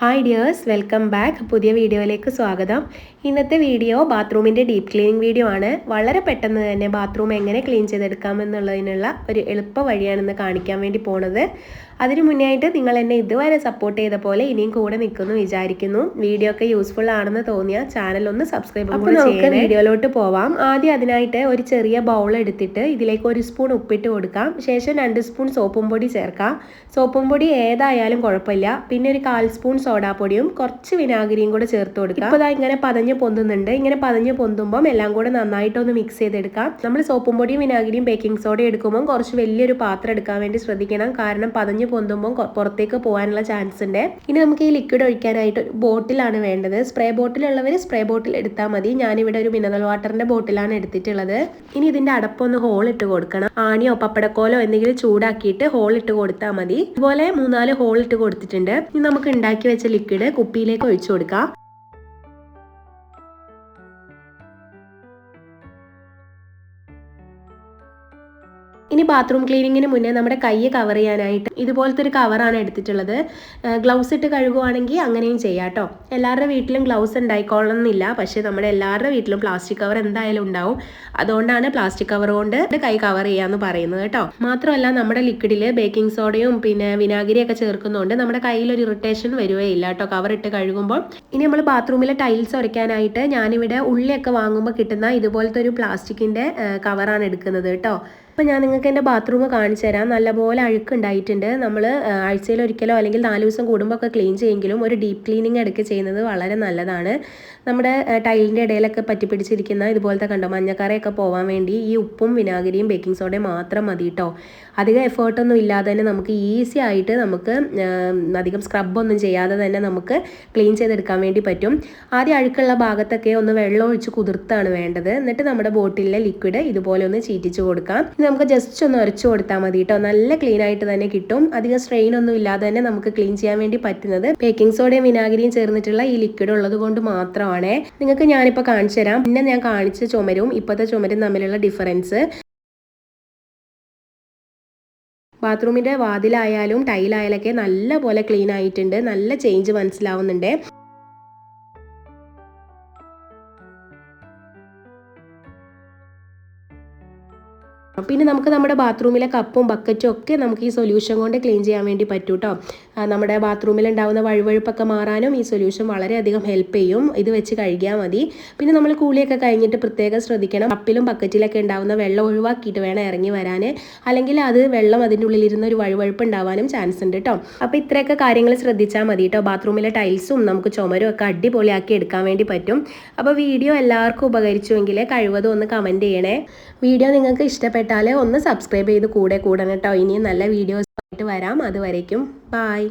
Hi dears welcome back പുതിയ വീഡിയോയിലേക്ക് സ്വാഗതം. ഇന്നത്തെ വീഡിയോ ബാത്റൂമിന്റെ ഡീപ്പ് ക്ലീനിങ് വീഡിയോ ആണ്. വളരെ പെട്ടെന്ന് തന്നെ ബാത്റൂം എങ്ങനെ ക്ലീൻ ചെയ്തെടുക്കാമെന്നുള്ളതിനുള്ള ഒരു എളുപ്പ വഴിയാണെന്ന് കാണിക്കാൻ വേണ്ടി പോണത്. അതിനു മുന്നേ ആയിട്ട് നിങ്ങൾ എന്നെ ഇതുവരെ സപ്പോർട്ട് ചെയ്ത പോലെ ഇനിയും കൂടെ നിൽക്കുന്നു വിചാരിക്കുന്നു. വീഡിയോ ഒക്കെ യൂസ്ഫുൾ ആണെന്ന് തോന്നിയ ചാനൽ ഒന്ന് സബ്സ്ക്രൈബ് അപ്പോൾ നമുക്ക് വീഡിയോയിലോട്ട് പോവാം. ആദ്യം അതിനായിട്ട് ഒരു ചെറിയ ബൗൾ എടുത്തിട്ട് ഇതിലേക്ക് ഒരു സ്പൂൺ ഉപ്പിട്ട് കൊടുക്കാം. ശേഷം രണ്ട് സ്പൂൺ സോപ്പും പൊടി ചേർക്കാം. സോപ്പും പൊടി ഏതായാലും കുഴപ്പമില്ല. പിന്നെ ഒരു കാൽ സ്പൂൺ സോഡാപ്പൊടിയും കുറച്ച് വിനാഗിരിയും കൂടെ ചേർത്ത് കൊടുക്കുക ഇപ്പോൾ ഇങ്ങനെ പതഞ്ഞ് പൊന്തുന്നുണ്ട്. ഇങ്ങനെ പതഞ്ഞ് പൊന്തുമ്പം എല്ലാം കൂടെ നന്നായിട്ടൊന്ന് മിക്സ് ചെയ്തെടുക്കാം. നമ്മൾ സോപ്പും പൊടിയും വിനാഗിരിയും ബേക്കിംഗ് സോഡ എടുക്കുമ്പോൾ കുറച്ച് വലിയൊരു പാത്രം എടുക്കാൻ വേണ്ടി ശ്രദ്ധിക്കണം. കാരണം പതഞ്ഞ് പൊന്തുമ്പോൾ പുറത്തേക്ക് പോകാനുള്ള ചാൻസ് ഉണ്ട്. ഇനി നമുക്ക് ഈ ലിക്വിഡ് ഒഴിക്കാനായിട്ട് ഒരു ബോട്ടിലാണ് വേണ്ടത്. സ്പ്രേ ബോട്ടിലുള്ളവർ സ്പ്രേ ബോട്ടിൽ എടുത്താൽ മതി. ഞാനിവിടെ ഒരു മിനറൽ വാട്ടറിന്റെ ബോട്ടിലാണ് എടുത്തിട്ടുള്ളത്. ഇനി ഇതിന്റെ അടപ്പൊന്ന് ഹോൾ ഇട്ട് കൊടുക്കണം. ആണിയോ പപ്പടക്കോലോ എന്തെങ്കിലും ചൂടാക്കിയിട്ട് ഹോൾ ഇട്ട് കൊടുത്താൽ മതി. ഇതുപോലെ മൂന്നാൽ ഹോൾ ഇട്ട് കൊടുത്തിട്ടുണ്ട്. ഇനി നമുക്ക് ഉണ്ടാക്കി വെച്ച ലിക്വിഡ് കുപ്പിയിലേക്ക് ഒഴിച്ചു കൊടുക്കാം. ഇനി ബാത്റൂം ക്ലീനിങ്ങിന് മുന്നേ നമ്മുടെ കൈ കവർ ചെയ്യാനായിട്ട് ഇതുപോലത്തെ ഒരു കവറാണ് എടുത്തിട്ടുള്ളത്. ഗ്ലൗസ് ഇട്ട് കഴുകുവാണെങ്കിൽ അങ്ങനെയും ചെയ്യാം കേട്ടോ. എല്ലാവരുടെ വീട്ടിലും ഗ്ലൗസ് ഉണ്ടായിക്കോളണമെന്നില്ല പക്ഷേ നമ്മുടെ എല്ലാവരുടെ വീട്ടിലും പ്ലാസ്റ്റിക് കവർ എന്തായാലും ഉണ്ടാവും. അതുകൊണ്ടാണ് പ്ലാസ്റ്റിക് കവർ കൊണ്ട് കൈ കവർ ചെയ്യാന്ന് പറയുന്നത് കേട്ടോ. മാത്രമല്ല നമ്മുടെ ലിക്വിഡിൽ ബേക്കിംഗ് സോഡയും പിന്നെ വിനാഗിരിയൊക്കെ ചേർക്കുന്നതുകൊണ്ട് നമ്മുടെ കയ്യിൽ ഒരു ഇറിറ്റേഷൻ വരുകയില്ല കേട്ടോ. കവർ ഇട്ട് കഴുകുമ്പോൾ ഇനി നമ്മൾ ബാത്റൂമിലെ ടൈൽസ് ഉരയ്ക്കാനായിട്ട് ഞാനിവിടെ ഉള്ളിയൊക്കെ വാങ്ങുമ്പോൾ കിട്ടുന്ന ഇതുപോലത്തെ ഒരു പ്ലാസ്റ്റിക്കിന്റെ കവറാണ് എടുക്കുന്നത് കേട്ടോ. അപ്പോൾ ഞാൻ നിങ്ങൾക്ക് എന്റെ ബാത്റൂം കാണിച്ചു തരാം. നല്ലപോലെ അഴുക്കുണ്ടായിട്ടുണ്ട്. നമ്മൾ ആഴ്ചയിൽ ഒരിക്കലോ അല്ലെങ്കിൽ നാല് ദിവസം കൂടുമ്പോൾ ഒക്കെ ക്ലീൻ ചെയ്യുമെങ്കിലും ഒരു ഡീപ്പ് ക്ലീനിങ് ഇടയ്ക്ക് ചെയ്യുന്നത് വളരെ നല്ലതാണ്. നമ്മുടെ ടൈലിന്റെ ഇടയിലൊക്കെ പറ്റി പിടിച്ചിരിക്കുന്ന ഇതുപോലത്തെ കണ്ടോ മഞ്ഞക്കറയൊക്കെ പോകാൻ വേണ്ടി ഈ ഉപ്പും വിനാഗിരിയും ബേക്കിംഗ് സോഡയും മാത്രം മതി കേട്ടോ അധികം എഫേർട്ടൊന്നും ഇല്ലാതെ തന്നെ നമുക്ക് ഈസി ആയിട്ട് നമുക്ക് അധികം സ്ക്രബൊന്നും ചെയ്യാതെ തന്നെ നമുക്ക് ക്ലീൻ ചെയ്തെടുക്കാൻ വേണ്ടി പറ്റും. ആദ്യം അഴുക്കുള്ള ഭാഗത്തൊക്കെ ഒന്ന് വെള്ളം ഒഴിച്ച് കുതിർത്താണ് വേണ്ടത്. എന്നിട്ട് നമ്മുടെ ബോട്ടിലെ ലിക്വിഡ് ഇതുപോലെ ഒന്ന് ചീറ്റിച്ച് കൊടുക്കാം. നമുക്ക് ജസ്റ്റ് ഒന്ന് ഉരച്ചു കൊടുത്താൽ മതി കേട്ടോ നല്ല ക്ലീൻ ആയിട്ട് തന്നെ കിട്ടും. അധികം സ്ട്രെയിൻ ഒന്നും ഇല്ലാതെ തന്നെ നമുക്ക് ക്ലീൻ ചെയ്യാൻ വേണ്ടി പറ്റുന്നത്. ബേക്കിംഗ് സോഡയും വിനാഗിരിയും ചേർന്നിട്ടുള്ള ഈ ലിക്വിഡ് ഉള്ളത് കൊണ്ട് മാത്രമാണ്. നിങ്ങൾക്ക് ഞാനിപ്പോൾ കാണിച്ചു തരാം. പിന്നെ ഞാൻ കാണിച്ച ചുമരും ഇപ്പോഴത്തെ ചുമരും തമ്മിലുള്ള ഡിഫറൻസ് ബാത്റൂമിന്റെ വാതിലായാലും ടൈലായാലൊക്കെ നല്ല പോലെ ക്ലീൻ ആയിട്ടുണ്ട്. നല്ല ചേഞ്ച് മനസ്സിലാവുന്നുണ്ട്. പിന്നെ നമുക്ക് നമ്മുടെ ബാത്റൂമിലെ കപ്പും ബക്കറ്റും ഒക്കെ നമുക്ക് ഈ സൊല്യൂഷൻ കൊണ്ട് ക്ലീൻ ചെയ്യാൻ വേണ്ടി പറ്റും കേട്ടോ നമ്മുടെ ബാത്റൂമിൽ ഉണ്ടാകുന്ന വഴുവഴുപ്പൊക്കെ മാറാനും ഈ സൊല്യൂഷൻ വളരെയധികം ഹെൽപ്പ് ചെയ്യും. ഇത് വെച്ച് കഴുകിയാൽ മതി. പിന്നെ നമ്മൾ കൂളിയൊക്കെ കഴിഞ്ഞിട്ട് പ്രത്യേകം ശ്രദ്ധിക്കണം. കപ്പിലും ബക്കറ്റിലൊക്കെ ഉണ്ടാകുന്ന വെള്ളം ഒഴിവാക്കിയിട്ട് വേണം ഇറങ്ങി വരാൻ അല്ലെങ്കിൽ അത് വെള്ളം അതിന്റെ ഉള്ളിലിരുന്ന ഒരു വഴുവഴുപ്പ് ഉണ്ടാവാനും ചാൻസ് ഉണ്ട് കേട്ടോ അപ്പോൾ ഇത്രയൊക്കെ കാര്യങ്ങൾ ശ്രദ്ധിച്ചാൽ മതി കേട്ടോ ബാത്റൂമിലെ ടൈൽസും നമുക്ക് ചുമരും ഒക്കെ അടിപൊളിയാക്കി എടുക്കാൻ വേണ്ടി പറ്റും. അപ്പോൾ വീഡിയോ എല്ലാവർക്കും ഉപകരിച്ചുവെങ്കിൽ കഴിവതും ഒന്ന് കമന്റ് ചെയ്യണേ. വീഡിയോ നിങ്ങൾക്ക് ഇഷ്ടപ്പെട്ടാൽ ഒന്ന് സബ്സ്ക്രൈബ് ചെയ്ത് കൂടെ കൂടണം കേട്ടോ. ഇനിയും നല്ല വീഡിയോസ് ആയിട്ട് വരാം. അതുവരേക്കും ബായ്